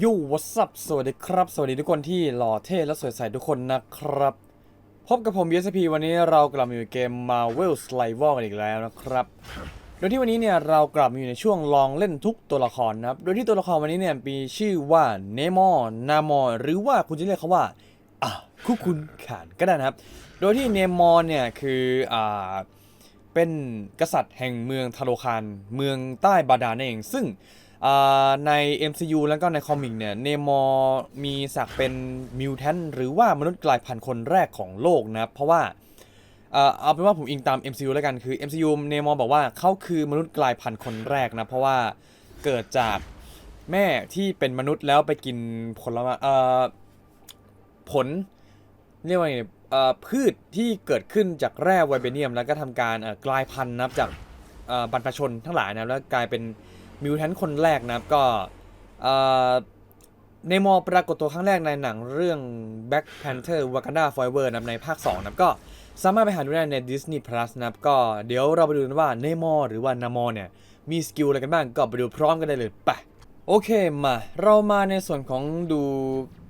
ยูวัสซับสวัสดีครับ สวัสดีทุกคนที่หล่อเท่และสวยใสทุกคนนะครับ พบกับผม USP วันนี้เรากลับมาอยู่เกม Marvel s l i v e r กันอีกแล้วนะครับ โดยที่วันนี้เนี่ยเรากลับมาอยู่ในช่วงลองเล่นทุกตัวละครนะครับ โดยที่ตัวละครวันนี้เนี่ยมีชื่อว่าเนมอร์นามอร์หรือว่าคุณจะเรียกเขาว่าอะคุคุณขานก็ได้นะครับ โดยที่เนมอร์เนี่ยคืออ่าเป็นกษัตริย์แห่งเมืองทาโลคานเมืองใต้บาดาลนั่นเอง ซึ่ง ใน MCU แล้วก็ในคอมิกเนี่ยเนมอร์มีศักเป็นมิวแทนหรือว่ามนุษย์กลายพันธุ์คนแรกของโลกนะเพราะว่าเอาเป็นว่าผมอิงตาม MCU แล้วกันคือ MCU เนมอร์บอกว่าเขาคือมนุษย์กลายพันธุ์คนแรกนะเพราะว่าเกิดจากแม่ที่เป็นมนุษย์แล้วไปกินผลไม้เอ่อผลเรียกว่าไงเอ่อพืชที่เกิดขึ้นจากแร่ไวเบเนียม แล้วก็ทำการกลายพันธุ์นะจากบรรพชนทั้งหลายนะแล้วกลายเป็น มิวแทนคนแรกนะครับก็ในมอปรากฏตัวครั้งแรกในหนังเรื่อง Black Panther Wakanda Forever นะครับในภาค 2 นะครับก็สามารถไปหาดูได้ใน Disney Plus นะครับก็เดี๋ยวเราไปดูกันว่าเนมอหรือว่านามอเนี่ย มีสกิลอะไรกันบ้างก็ไปดูพร้อมกันได้เลยไปโอเคมาเรามาในส่วนของดู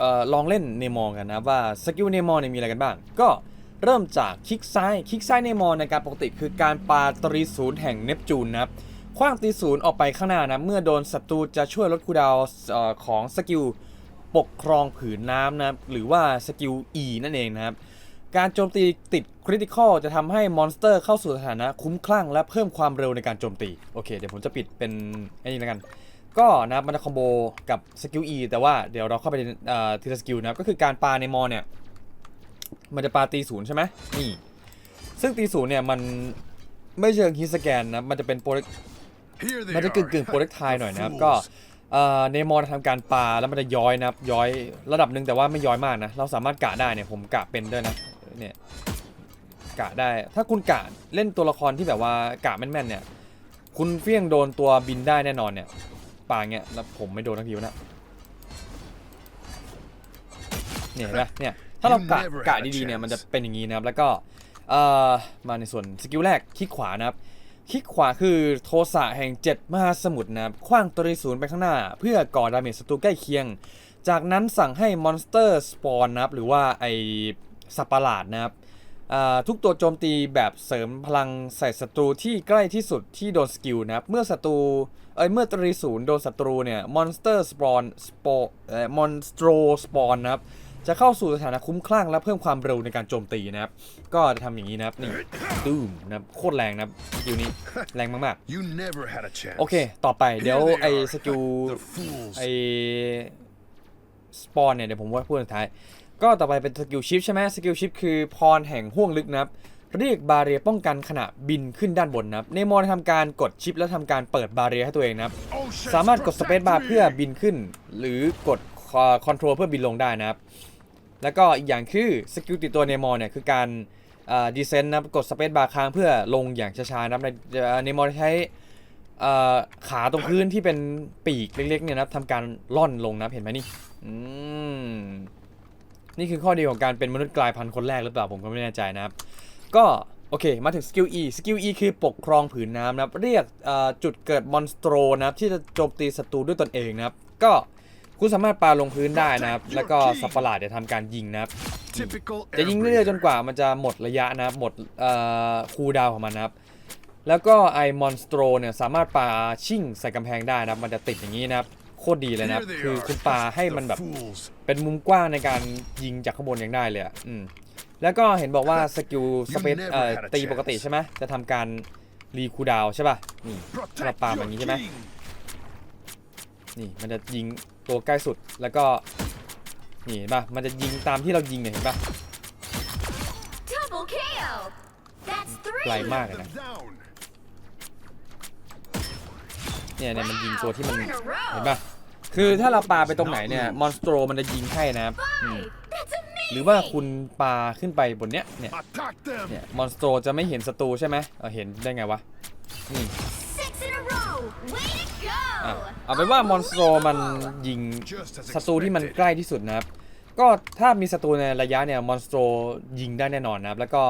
ออลองเล่นเนมอกันนะว่าสกิลเนมอเนี่ยมีอะไรกันบ้าง ก็เริ่มจากคลิกซ้ายคลิกซ้ายเนมอในการปกติคือการปาตรีศูนย์แห่งเนปจูนนะครับ คว้างตีศูนย์ออกไปข้างหน้านะ เมื่อโดนศัตรูจะช่วยลดคูดาวของสกิลปกครองผืนน้ำนะหรือว่าสกิล E นั่นเองนะครับ การโจมตีติดคริติคอลจะทำให้มอนสเตอร์เข้าสู่สถานะคุ้มคลั่ง และเพิ่มความเร็วในการโจมตี โอเค เดี๋ยวผมจะปิดเป็นไอ้นี่แล้วกัน ก็นะบมันจะคอมโบกับสกิล E แต่ว่าเดี๋ยวเราเข้าไปอ่อทีละสกิลนะก็คือการปาในมอเนี่ยมันจะปาตีศูนย์ใช่ไหมนี่ ซึ่งตีศูนย์เนี่ยมันไม่เชิงฮิสแกนนะ มันจะเป็นโปร มันจะกึ่ง are. กึ่งโปรเทคไทหน่อยนะครับ Fools ก็เอ่อเนมอนทำการปาแล้วมันจะย้อยนะครับ ย้อยระดับหนึ่งแต่ว่าไม่ย้อยมากนะ เราสามารถกะได้เนี่ยผมกะเป็นด้วยนะ เนี่ยกะได้ ถ้าคุณกะเล่นตัวละครที่แบบว่ากะแม่นๆเนี่ย คุณเฟี้ยงโดนตัวบินได้แน่นอนเนี่ยปาเงี้ยแล้วผมไม่โดนทั้งทีวะเนะเนี่ยเห็นปะเนี่ยถ้าเรากะ You never กะ had a ดีๆเนี่ย chance มันจะเป็นอย่างนี้นะครับ แล้วก็เอ่อมาในส่วนสกิลแรกคลิกขวานะครับ คลิกขวาคือโทสะแห่ง 7 มหาสมุทรนะครับคว้างตรีศูนย์ไปข้างหน้า เพื่อก่อดาเมจศัตรูใกล้เคียง จากนั้นสั่งให้มอนสเตอร์สปอนนะครับหรือว่าไอสัตว์ประหลาดนะครับทุกตัวโจมตีแบบเสริมพลังใส่ศัตรูที่ใกล้ที่สุดที่โดนสกิลนะครับ เมื่อศัตรูเอ้ยเมื่อตรีศูนย์โดนศัตรูเนี่ยมอนสเตอร์สปอนสปอเอ่อมอนสโตรสปอนนะครับ จะเข้าสู่สถานะคุ้มคลั่งและเพิ่มความเร็วในการโจมตีนะครับ ก็จะทำอย่างนี้นะครับนี่ดูมนะครับโคตรแรงนะครับสกิลนี้แรงมาก You never had a chance. ๆโอเค ต่อไปเดี๋ยว Here they ไอ้ are, สกิล The fools. ไอ้สปอนเนี่ยเดี๋ยวผมว่าพูดสุดท้าย ก็ต่อไปเป็นสกิลชิปใช่ไหมสกิลชิปคือพรแห่งห่วงลึกนะครับเรียกบาเรียป้องกันขณะบินขึ้นด้านบนนะครับเนมอนทำการกดชิปแล้วทำการเปิดบาเรียให้ตัวเองนะครับ Oceans สามารถกดสเปซ protect บาร์ me. เพื่อบินขึ้น หรือกดคอนโทรลเพื่อบินลงได้นะครับ แล้วก็อีกอย่างคือสกิลติดตัวเนมอร์เนี่ยคือการดีเซนต์นะกดสเปซบาร์ค้างเพื่อลงอย่างช้าๆนะครับในเนมอร์ใช้ขาตรงพื้นที่เป็นปีกเล็กๆเนี่ยนะทำการล่อนลงนะเห็นไหมนี่อืมนี่คือข้อดีของการเป็นมนุษย์กลายพันธุ์คนแรกหรือเปล่าผมก็ไม่แน่ใจนะครับ ก็โอเค มาถึงสกิล E สกิล E คือปกครองผืนน้ำนะครับ เรียกจุดเกิดมอนสโตรนะครับ ที่จะโจมตีศัตรูด้วยตนเองนะครับ ก็ คุณสามารถปาลงพื้นได้นะครับ แล้วก็สัตว์ประหลาดจะทำการยิงนะครับ Typical จะยิงเรื่อยๆจนกว่ามันจะหมดระยะนะครับ หมดเอ่อคูลดาวน์ของมันนะครับ แล้วก็ไอมอนสโตรเนี่ยสามารถปาชิ่งใส่กำแพงได้นะครับ มันจะติดอย่างนี้นะครับ โคตรดีเลยนะครับ Here they คือ are. คุณปาให้มันแบบ The fools. เป็นมุมกว้างในการยิงจากข้างบนยังได้เลยอะอืมแล้วก็เห็นบอกว่าสกิลสเปซ never เอ่อ had a ตี chance. ปกติใช่ไหมจะทำการรีคูลดาวน์ใช่ป่ะนี่ถ้าเรา Protect ปาแบบ your นี้ใช่ไหม king. นี่มันจะยิงตัวใกล้สุดแล้วก็นี่เห็นป่ะมันจะยิงตามที่เรายิงเนี่ยเห็นป่ะ Double KO! That's three! ไกลมากเลยนะ Them down. เนี่ยเนี่ยมันยิงตัวที่มัน Four in a row. เห็นป่ะคือถ้าเราปาไปตรงไหนเนี่ยมอนสโตรมันจะยิงให้นะครับอืม Five! That's amazing! หรือว่าคุณปาขึ้นไปบนเนี้ยเนี่ย Attack them. เนี่ยมอนสโตรจะไม่เห็นศัตรูใช่ไหมเออเห็นได้ไงวะนี่ อะ go! เอาเป็นว่ามอนสโตรมันยิง Just as ศัตรูที่มัน expected. ใกล้ที่สุดนะครับ ก็ถ้ามีศัตรูในระยะเนี่ยมอนสโตรยิงได้แน่นอนนะครับ แล้วก็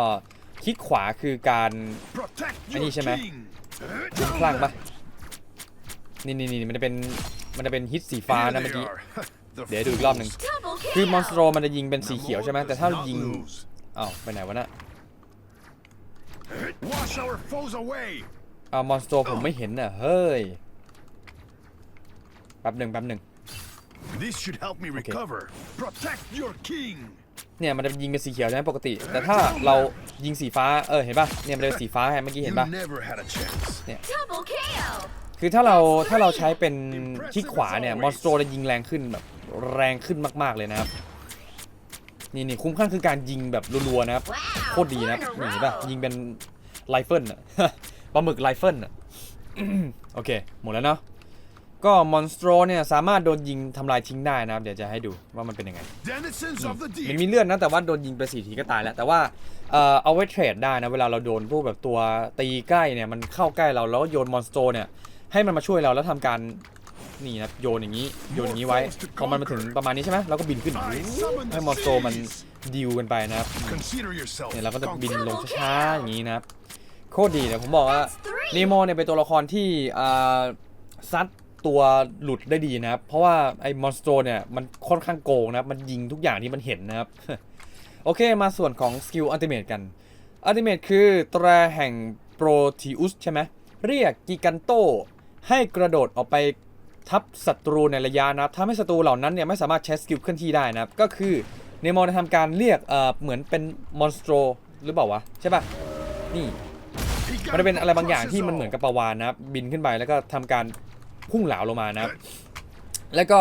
คลิกขวาคือการ Protect I need your you, man. king. คุ้มคลั่งปะนี่นี่นี่มันจะเป็นมันจะเป็นฮิตสีฟ้า Here นะ they เมื่อกี้ are. The เดี๋ยวดูอีกรอบหนึ่ง fools. Double kill. คือมอนสโตรมันจะยิงเป็นสีเขียวใช่ไหมแต่ถ้า Not ยิง lose. อ้าวไปไหนวะน่ะ Wash our foes away. อ้าวมอนสโตรผมไม่เห็นน่ะเฮ้ย แป๊บหนึ่งแป๊บหนึ่ง This should help me recover. Protect your king. เนี่ยมันจะยิงเป็นสีเขียวใช่ไหมปกติ แต่ถ้าเรายิงสีฟ้าเออเห็นป่ะเนี่ยมันจะเป็นสีฟ้าไงเมื่อกี้ You เห็นป่ะ never had a chance. Double kill. คือถ้าเราถ้าเราใช้เป็นคลิกขวาเนี่ยมอนสโตรจะยิงแรงขึ้นแบบแรงขึ้นมากๆเลยนะครับนี่นี่คุ้มค่าคือการยิงแบบรัวๆนะครับ Wow. โคตรดีนะครับ four in a นี่เห็นป่ะ row. ยิงเป็นไรเฟิลอะ ปลาหมึกไรเฟิลอะ โอเคหมดแล้วเนาะ ก็มอนสโตรเนี่ยสามารถโดนยิงทำลายทิ้งได้นะครับ เดี๋ยวจะให้ดูว่ามันเป็นยังไง Denizens of the มัน deep. มีเลือดนะแต่ว่าโดนยิงไปสี่ทีก็ตายแล้ว แต่ว่าเอ่อเอาไว้เทรดได้นะ เวลาเราโดนพวกแบบตัวตีใกล้เนี่ยมันเข้าใกล้เราแล้วโยนมอนสโตรเนี่ยให้มันมาช่วยเราแล้วทำการนี่นะโยนอย่างนี้โยนอย่างนี้ไว้พอมันมาถึงประมาณนี้ใช่ไหมเราก็บินขึ้น I summon ให้ the มอนสโตรมัน seas. ดิวกันไปนะครับ Consider yourself เนี่ยเราก็จะบิน conquered. ลงช้าๆอย่างนี้นะครับโคตรดีเลยผมบอกว่า That's three. เนโมเนี่ยเป็นตัวละครที่อ่าซัด ตัวหลุดได้ดีนะครับ เพราะว่าไอ้มอนสโตรเนี่ยมันค่อนข้างโกงนะครับ มันยิงทุกอย่างที่มันเห็นนะครับ โอเคมาส่วนของสกิลอัลติเมทกันอัลติเมทคือตราแห่งโปรทีอุสใช่ไหมเรียกกิกันโตให้กระโดดออกไปทับศัตรูในระยะนะทำให้ศัตรูเหล่านั้นเนี่ยไม่สามารถใช้สกิลเคลื่อนที่ได้นะครับ ก็คือเนมจะทำการเรียกเอ่อเหมือนเป็นมอนสโตรหรือเปล่าวะ ใช่ปะนี่มันจะเป็นอะไรบางอย่างที่มันเหมือนกับปลาวานนะครับบินขึ้นไปแล้วก็ทำการ พุ่งเหลาลงมานะครับ แล้วก็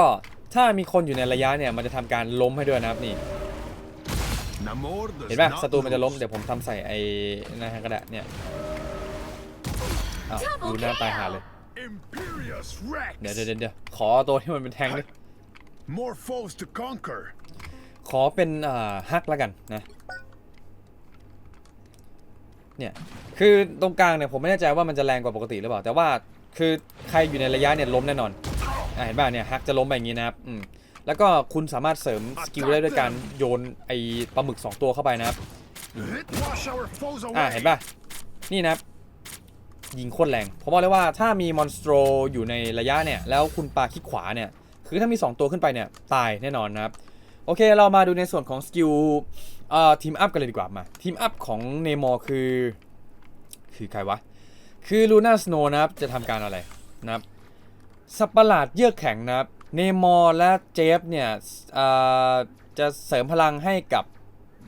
ถ้ามีคนอยู่ในระยะเนี่ยมันจะทำการล้มให้ด้วยนะครับนี่ all. Namor does เห็นป่ะ not ศัตรูมันจะล้ม lose. เดี๋ยวผมทำใส่ไอ้นะฮะก็ได้เนี่ยอ้าวดูหน้าตายหาเลย Imperious Rex. เดี๋ยวเดี๋ยวเดี๋ยวขอตัวที่มันเป็นแทงดิ More foes to conquer. ขอเป็นอ่าฮักแล้วกันนะเนี่ยคือตรงกลางเนี่ยผมไม่แน่ใจว่ามันจะแรงกว่าปกติหรือเปล่า แต่ว่า คือใครอยู่ในระยะเนี่ยล้มแน่นอนอะเห็นป่ะเนี่ยฮักจะล้มไปอย่างนี้นะครับอืมแล้วก็คุณสามารถเสริมสกิลได้ด้วยการโยนไอ้ปลาหมึกสองตัวเข้าไปนะครับอ่าเห็นป่ะ นี่นะครับ ยิงโคตรแรง ผมบอกเลยว่าถ้ามีมอนสโตรอยู่ในระยะเนี่ย แล้วคุณปาคลิกขวาเนี่ย คือถ้ามี 2 ตัวขึ้นไปเนี่ย ตายแน่นอนนะครับ โอเคเรามาดูในส่วนของสกิลเอ่อทีมอัพกันเลยดีกว่ามาทีมอัพของเนมอคือ คือใครวะ คือลูน่าสโนนะครับ จะทำการอะไรนะครับสัตว์ประหลาดเยือกแข็งนะครับ เนมอร์และเจฟเนี่ยเอ่อจะเสริมพลังให้กับ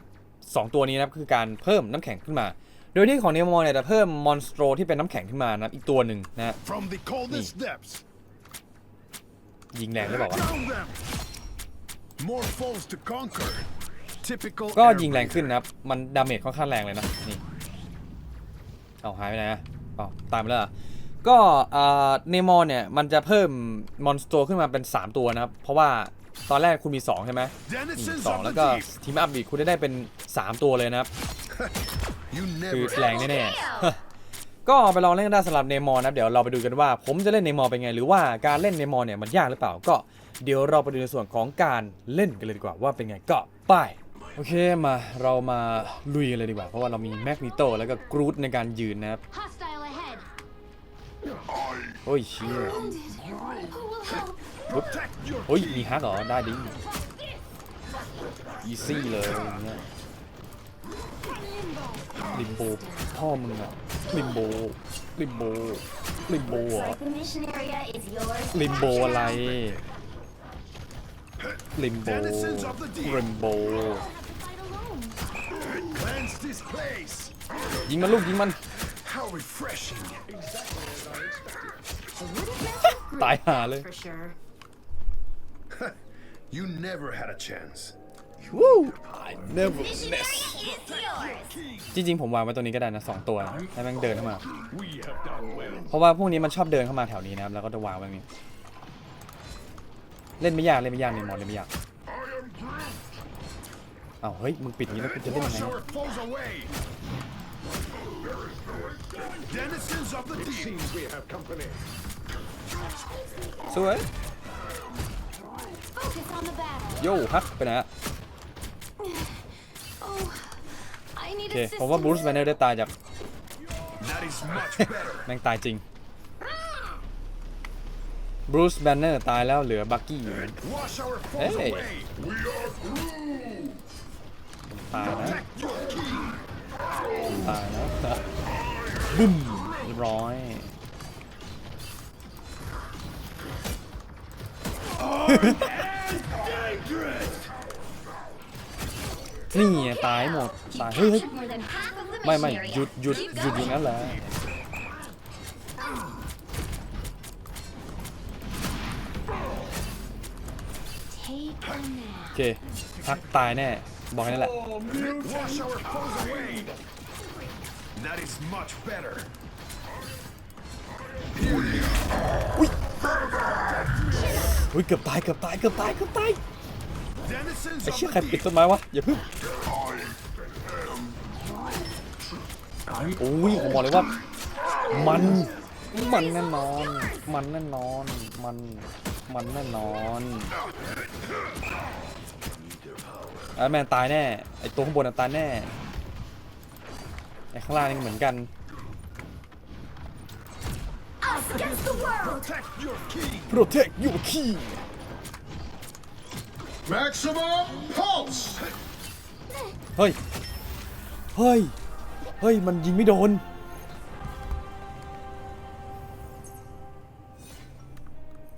2 ตัวนี้นะครับ คือการเพิ่มน้ำแข็งขึ้นมาโดยที่ของเนมอร์เนี่ยจะเพิ่มมอนสโตรที่เป็นน้ำแข็งขึ้นมานะครับอีกตัวหนึ่งนะฮะ From the coldest depths. ยิงแรงได้บอกว่าวะ Down them. More foes to conquer. Typical. ก็ air ยิงแรงขึ้น breather. นะครับ มันดาเมจค่อนข้างแรงเลยนะ นี่ เอาหายไปไหนอะ อ๋อตายไปแล้วเหรอก็เนมอร์เนี่ยมันจะเพิ่มมอนสโตรขึ้นมาเป็น 3 ตัวนะครับ เพราะว่าตอนแรกคุณมี 2 ใช่ไหมนี่ Denizens สอง of แล้ว the ก็ deep. ทีมอัพอีกคุณจะได้เป็น 3 ตัวเลยนะครับ You คือ never แรง had a แน่ chance. ๆก็ไปลองเล่นกันได้สำหรับเนมอร์นะครับเดี๋ยวเราไปดูกันว่า ผมจะเล่นเนมอร์เป็นไง หรือว่าการเล่นเนมอร์เนี่ยมันยากหรือเปล่า ก็เดี๋ยวเราไปดูในส่วนของการเล่นกันเลยดีกว่าว่าเป็นไงก็ไป โอเคมาเรามาลุยกันเลยดีกว่า เพราะว่าเรามีแมกนิโตแล้วก็กรูดในการยืนนะครับ Hostile ahead. โอ้ยเชี่ย Who will help? Protect your โอ้ย king. มีฮักเหรอ ได้ดิ อีซี่เลยอย่างเงี้ยลิมโบพ่อมึงอะลิมโบลิมโบลิมโบเหรอ Like the mission area is yours. ลิมโบอะไร ลิมโบ Denizens of the deep. ลิมโบ Fight alone. Cleanse this place. ยิงมันลูกยิงมัน How refreshing. I would have mentioned ตายหาเลย for sure. You never had a chance. วู้ I never Mission miss area is yours. จริงๆ ผมวางไว้ตรงนี้ก็ได้นะสองตัวนะให้แม่งเดินเข้ามา We have done well. เพราะว่าพวกนี้มันชอบเดินเข้ามาแถวนี้นะครับแล้วก็จะวางไว้ตรงนี้ เล่นไม่ยากเล่นไม่ยากในมอนเล่นไม่ยาก อ้าวเฮ้ยมึงปิดอย่างนี้แล้วกูจะเล่นยังไง Wash our foes away. Denizens of the deep. Seems we have company. สวย Focus on the battle. โย่ฮักไปไหนอะ Oh, I โอ need เคผมว่าบรูซแบนเนอร์ได้ตายจาก That is much better. แม่งตายจริงบรูซแบนเนอร์ตายแล้วเหลือบักกี้อยู่ Wash our foes Hey. away. ตายนะตายนะบึ้มร้อยนี่ตายหมดตายเฮ้ยไม่ไม่หยุดหยุดหยุดอย่างนั้นแหละโอเคพักตายแน่ บอกแค่นั้นแหละ Wash our foes away. That is much better. อุ้ยเกือบตายเกือบตายเกือบตายเกือบตาย Denizens ไอ้ of เชี่ย the ใครปิด deep. ต้นไม้วะอย่าเพึ่งโอ้ยผมบอกเลยว่า มันมันแน่นอน มันแน่นอน มันมันแน่นอน ไอ้แมนตายแน่ ไอ้ตัวข้างบนน่ะตายแน่ ไอ้ข้างล่างนี่เหมือนกัน Us against the world. Protect your king. protect your key Maximum pulse. เฮ้ย เฮ้ย เฮ้ย มันยิงไม่โดน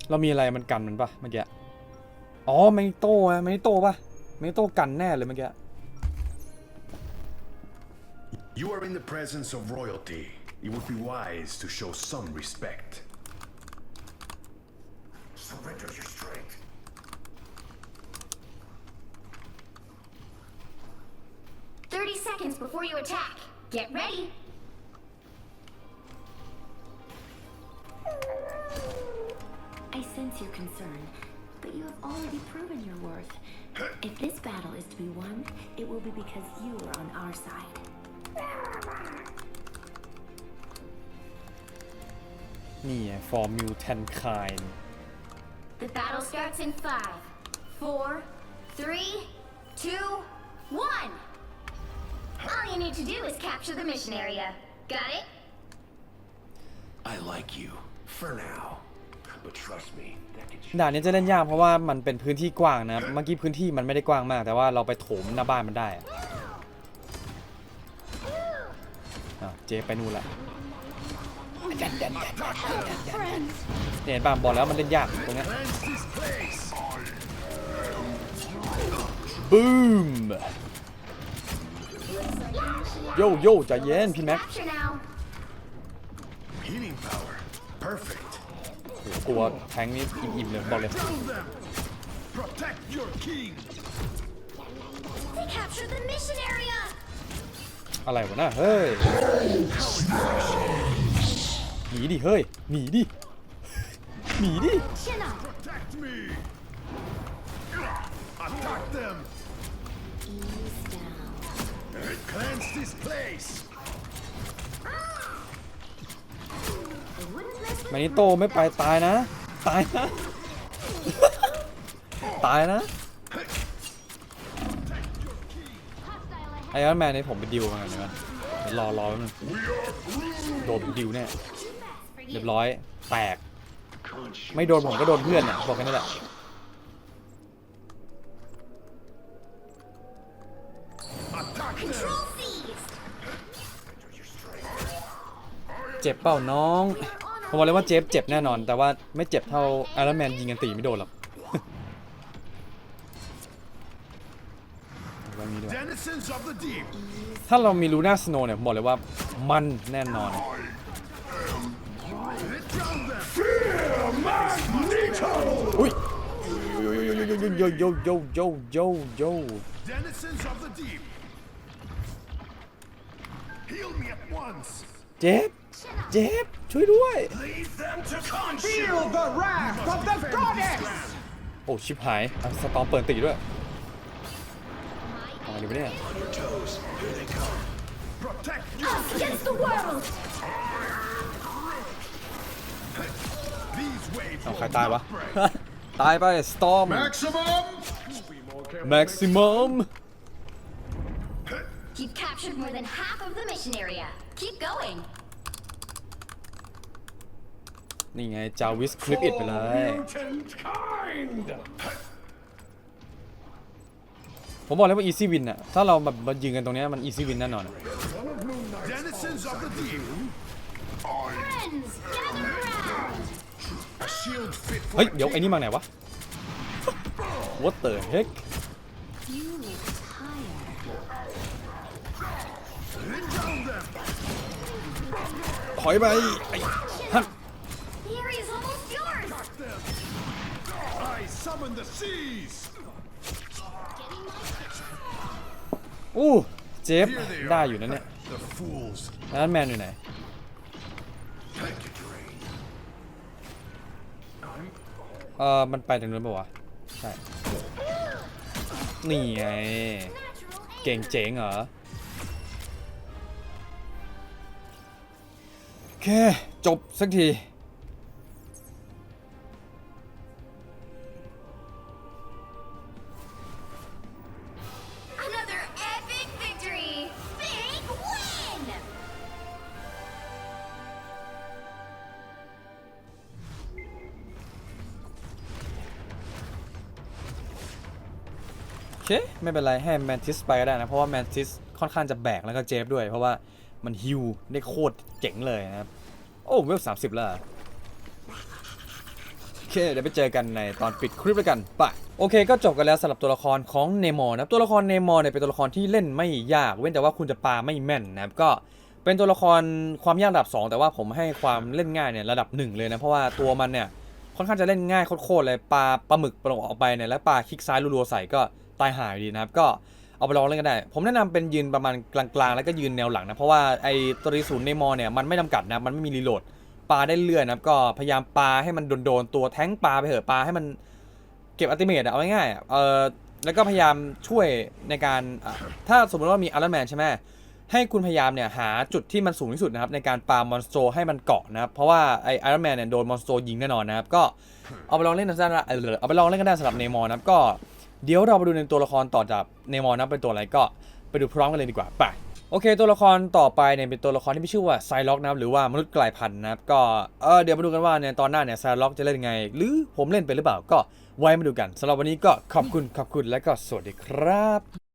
เรามีอะไรมันกันมันปะเมื่อกี้ อ๋อแมงโต้อะแมงโต้ปะ แมงโต้กันแน่เลยเมื่อกี้ You are in the presence of royalty. It would be wise to show some respect. Surrender your strength. Thirty seconds before you attack. Get ready. I sense your concern, but you have already proven your worth. If this battle is to be won, it will be because you are on our side. นี่ไง for mutant The battle starts in five, four, three, two, one. All you need to do is capture the mission area. Got it? I like you. For now. ด่านนี้จะเล่นยากเพราะว่ามันเป็นพื้นที่กว้างนะครับเมื่อกี้พื้นที่มันไม่ได้กว้างมาก แต่ว่าเราไปโถมหน้าบ้านมันได้อะอะเจไปนู่นละ Friends. เนี่ยเห็นบ้างบอกแล้วมันเล่นยากตรงเนี้ย cleanse this place. บูมโยโย่ใจเย็นพี่แม็ก Capture now. Healing power. Perfect. กลัวแทงนี้อิ่มๆเลยบอกเลย Drown them. Protect your king. They captured the mission area. อะไรวะน่ะเฮ้ยหนีดิเฮ้ยหนีดิหนีดิ Chin up. Protect me. Attack them. Ease down. Cleanse this place. They wouldn't let them มานิโตไม่ไปตายนะ ตายนะ ตายนะไอรอนแมนนี่ผมไปดิวมากันนะเดี๋ยรอรอแป๊บนึงโดนดิวแน่เรียบร้อย แตก ไม่โดนผมก็โดนเพื่อนเนี่ยบอกแค่นั้นแหละเจ็บเปล่าน้อง ผมบอกเลยว่าเจฟเจ็บแน่นอน แต่ว่าไม่เจ็บเท่าไอรอนแมนยิงกันตีไม่โดนหรอกเอาไว้องนี้ดีกว่า Denizens of the deep. ถ้าเรามีลูน่าสโนว์เนี่ยผมบอกเลยว่ามันแน่นอน อุ้ยโยโยโยโยโยโยเจฟ เจฟ ช่วยด้วย Lead them to consume. Feel the wrath of the goddess! โอ้ ชิบหายอ่ะสตอมเปิดตีด้วยอะไรดีวะเนี่ย Protect your Us against the world. These waves เอา will ใครตายวะ not break. ตายไปสตอม Maximum. แม็กซิมัม You've captured more than half of the mission area. Keep going. นี่ไงจาวิสคลิปอิดไปเลย Mutant kind! ผมบอกเลยว่าอีซี่วินอะถ้าเราแบบมายืนกันตรงเนี้ยมันอีซี่วินแน่นอนอะ Denizens of the deep. Friends, gather round! A shield fit for เฮ้ย เดี๋ยวไอ้นี่มาไหนวะ What the heck You look tired. Down them! ถอยไป summon the seas! อู้เจฟได้อยู่นะเนี่ย The fools. แล้วนั่นแมนอยู่ไหน Thank you, Drain. เออมันไปทางนู้นปะวะ ใช่ นี่ไง Natural เก่งเจ๋งเหรอ โอเค จบสักที เค ไม่เป็นไร ให้แมนทิสไปก็ได้นะ เพราะว่าแมนทิสค่อนข้างจะแบกแล้วก็เจฟด้วย เพราะว่ามันฮิวได้โคตรเจ๋งเลยนะครับ โอ้เวลสามสิบแล้วโอเค เดี๋ยวไปเจอกันในตอนปิดคลิปแล้วกันไปโอเค ก็จบกันแล้วสำหรับตัวละครของเนมอร์นะตัวละครเนมอร์เนี่ยเป็นตัวละครที่เล่นไม่ยาก เว้นแต่ว่าคุณจะปาไม่แม่นนะครับก็เป็นตัวละครความยากระดับ 2 แต่ว่าผมให้ความเล่นง่ายเนี่ยระดับ 1 เลยนะ เพราะว่าตัวมันเนี่ยค่อนข้างจะเล่นง่ายโคตรเลยปลาปลาหมึกปลงออกไปเนี่ยแล้วปลาคลิกซ้ายรัวๆใส่ก็ ตายหายดีนะครับ ก็เอาไปลองเล่นกันได้ ผมแนะนำเป็นยืนประมาณกลางๆ แล้วก็ยืนแนวหลังนะ เพราะว่าไอ้ตัวรีศูนย์ในมอเนี่ยมันไม่จำกัดนะ มันไม่มีรีโหลดปลาได้เรื่อยนะครับ ก็พยายามปลาให้มันโดนๆตัวแท้งปลาไปเถอะปลาให้มันเก็บอัติเมทอะเอาง่ายๆเออแล้วก็พยายามช่วยในการถ้าสมมติว่ามีอัลแมนใช่ไหมให้คุณพยายามเนี่ยหาจุดที่มันสูงที่สุดนะครับในการปามอนสโตรให้มันเกาะนะครับ เพราะว่าไอไอรอนแมนเนี่ยโดนมอนสโตรยิงแน่นอนนะครับ ก็เอาไปลองเล่นกันได้เอาไปลองเล่นกันได้สำหรับเนมอร์นะครับก็ เดี๋ยวเราไปดูในตัวละครต่อจากเนมอนนะเป็นตัวอะไรก็ไปดูพร้อมกันเลยดีกว่าไปโอเค ตัวละครต่อไปเนี่ยเป็นตัวละครที่มีชื่อว่าไซล็อกนะครับหรือว่ามนุษย์กลายพันธุ์นะครับก็เออเดี๋ยวมาดูกันว่าเนี่ยตอนหน้าเนี่ยไซล็อกจะเล่นยังไง หรือผมเล่นเป็นหรือเปล่าก็ไว้มาดูกันสำหรับวันนี้ก็ขอบคุณขอบคุณและก็สวัสดีครับ